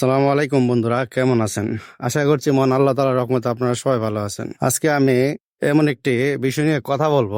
সালামু আলাইকুম বন্ধুরা, কেমন আছেন? আশা করছি মন আল্লাহ তালার রহমতে আপনারা সবাই ভালো আছেন। আজকে আমি এমন একটি বিষয় নিয়ে কথা বলব।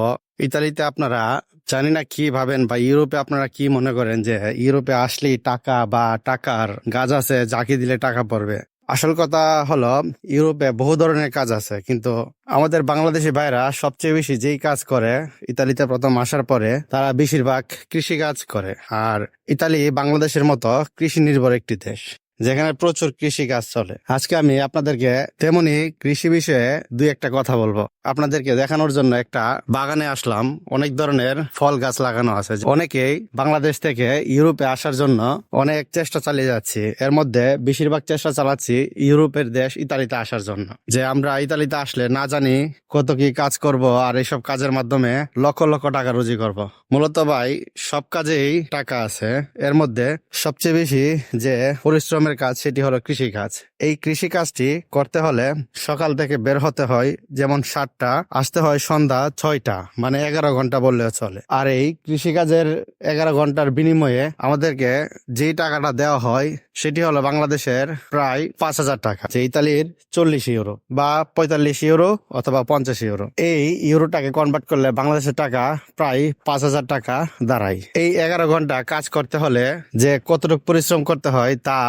ইতালিতে আপনারা জানি না কি ভাবেন বা ইউরোপে আপনারা কি মনে করেন যে ইউরোপে আসলেই টাকা বা টাকার গাছ আছে, যাকে দিলে টাকা পড়বে? আসল কথা হলো, ইউরোপে বহু ধরনের কাজ আছে, কিন্তু আমাদের বাংলাদেশি ভাইরা সবচেয়ে বেশি যেই কাজ করে, ইতালিতে প্রথম আসার পরে তারা বেশিরভাগ কৃষি কাজ করে। আর ইতালি বাংলাদেশের মতো কৃষি নির্ভর একটি দেশ। যেখানে প্রচুর কৃষি কাজ চলে। আজকে আমি আপনাদেরকে তেমনি কৃষি বিষয়ে দুই একটা কথা বলব। আপনাদেরকে দেখানোর জন্য একটা বাগানে আসলাম। অনেক ধরনের ফল গাছ লাগানো আছে। অনেকেই বাংলাদেশ থেকে ইউরোপে আসার জন্য অনেক চেষ্টা চালিয়ে যাচ্ছি। এর মধ্যে বেশিরভাগ চেষ্টা চালাচ্ছি ইউরোপের দেশ ইতালিতে আসার জন্য। যে আমরা ইতালিতে আসলে না জানি কত কি কাজ করব আর এইসব কাজের মাধ্যমে লক্ষ লক্ষ টাকা রুজি করব। মূলত ভাই, সব কাজেই টাকা আছে। এর মধ্যে সবচেয়ে বেশি যে পরিশ্রমের কাজ সেটি হলো কৃষি কাজ এই কৃষি কাজটি করতে হলে সকাল থেকে বের হতে হয় যেমন সাতটা, আসতে হয় সন্ধ্যা ছয়টা মানে এগারো ঘণ্টা বললেও চলে। আর এই কৃষিকাজের এগারো ঘণ্টার বিনিময়ে আমাদেরকে যে টাকাটা দেওয়া হয়, সেটি হলো বাংলাদেশের প্রায় পাঁচ হাজার টাকা। যে ইতালির চল্লিশ ইউরো বা পঁয়তাল্লিশ ইউরো অথবা পঞ্চাশ ইউরো। এই ইউরোটাকে কনভার্ট করলে বাংলাদেশের টাকা প্রায় পাঁচ হাজার টাকা দাঁড়ায়। এই এগারো ঘণ্টা কাজ করতে হলে যে কতটুকু পরিশ্রম করতে হয় তা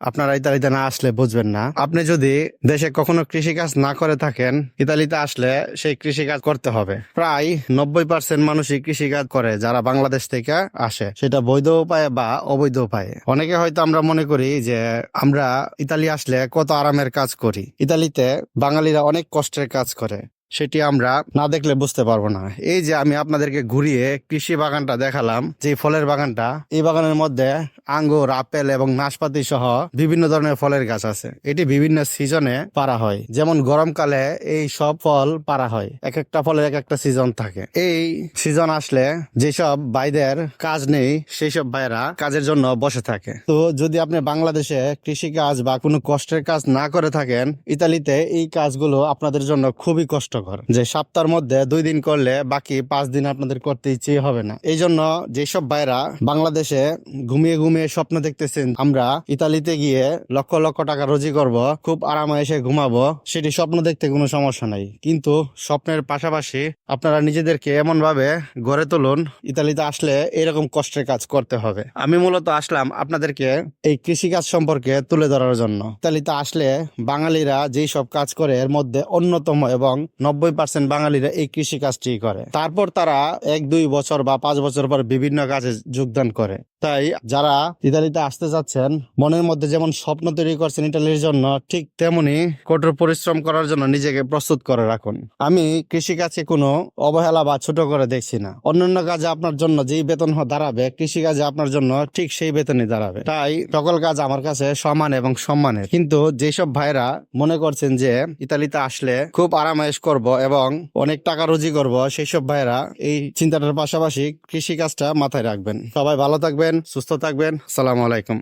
আপনারা ইতালিতে না আসলে বুঝবেন না। আপনি যদি দেশে কখনো কৃষিকাজ না করে থাকেন, ইতালিতে আসলে সেই কৃষিকাজ করতে হবে। প্রায় নব্বই পার্সেন্ট মানুষই কৃষিকাজ করে যারা বাংলাদেশ থেকে আসে। সেটা বৈধ উপায়ে বা অবৈধ উপায়ে। অনেকে হয়তো আমরা মনে করি যে আমরা ইতালি আসলে কত আরামের কাজ করি। ইতালিতে বাঙালিরা অনেক কষ্টের কাজ করে। সেটি আমরা না দেখলে বুঝতে পারব না। এই যে আমি আপনাদেরকে ঘুরিয়ে কৃষি বাগানটা দেখালাম, যে ফলের বাগানটা, এই বাগানের মধ্যে আঙ্গুর, আপেল এবং নাশপাতি সহ বিভিন্ন ধরনের ফলের গাছ আছে। এটি বিভিন্ন সিজনে পারা হয়। যেমন গরমকালে এই সব ফল পারা হয়। এক একটা ফলের এক একটা সিজন থাকে। এই সিজন আসলে যেসব ভাইদের কাজ নেই সেই সব ভাইরা কাজের জন্য বসে থাকে। তো যদি আপনি বাংলাদেশে কৃষি কাজ বা কোনো কষ্টের কাজ না করে থাকেন, ইতালিতে এই কাজগুলো আপনাদের জন্য খুবই কষ্টকর যে সপ্তাহের মধ্যে দুই দিন করলে বাকি পাঁচ দিন আপনাদের করতে ইচ্ছে হবে না। এই জন্য যেসব ভাইরা বাংলাদেশে ঘুমিয়ে ঘুমিয়ে স্বপ্ন দেখতেছেন, আমরা ইতালিতে গিয়ে লক্ষ লক্ষ টাকা রোজি করব, খুব আরামে এসে ঘুমাবো, সেটি স্বপ্ন দেখতে কোনো সমস্যা নাই। কিন্তু স্বপ্নের পাশাপাশি আপনারা নিজেদেরকে এমন ভাবে গড়ে তুলুন, ইতালিতে আসলে এরকম কষ্টের কাজ করতে হবে। আমি মূলত আসলাম আপনাদেরকে এই কৃষিকাজ সম্পর্কে তুলে ধরার জন্য। ইতালিতে আসলে বাঙালিরা যেই সব কাজ করে, এর মধ্যে অন্যতম এবং নব্বই পার্সেন্ট বাঙালিরা এই কৃষি কাজটি করে। তারপর তারা এক, দুই বছর বা পাঁচ বছর পর বিভিন্ন কাজে যোগদান করে। তাই যারা ইতালিতে আসতে যাচ্ছেন, মনের মধ্যে যেমন স্বপ্ন তৈরি করছেন ইতালির জন্য, ঠিক তেমনি কঠোর পরিশ্রম করার জন্য নিজেকে প্রস্তুত করে রাখুন। আমি কৃষিকাজকে কোনো অবহেলা বা ছোট করে দেখছি না। অন্যান্য কাজে আপনার জন্য যেই বেতন দাঁড়াবে, কৃষিকাজে আপনার জন্য ঠিক সেই বেতনই দাঁড়াবে। তাই সকল কাজ আমার কাছে সমান এবং সম্মানের। কিন্তু যেসব ভাইরা মনে করছেন যে ইতালিতে আসলে খুব আরামায়েশ করব এবং অনেক টাকা রুজি করব সেই সব ভাইরা এই চিন্তাটার পাশাপাশি কৃষি কাজটা মাথায় রাখবেন। সবাই ভালো থাকবেন, সুস্থ থাকবেন। সালাম আলাইকুম।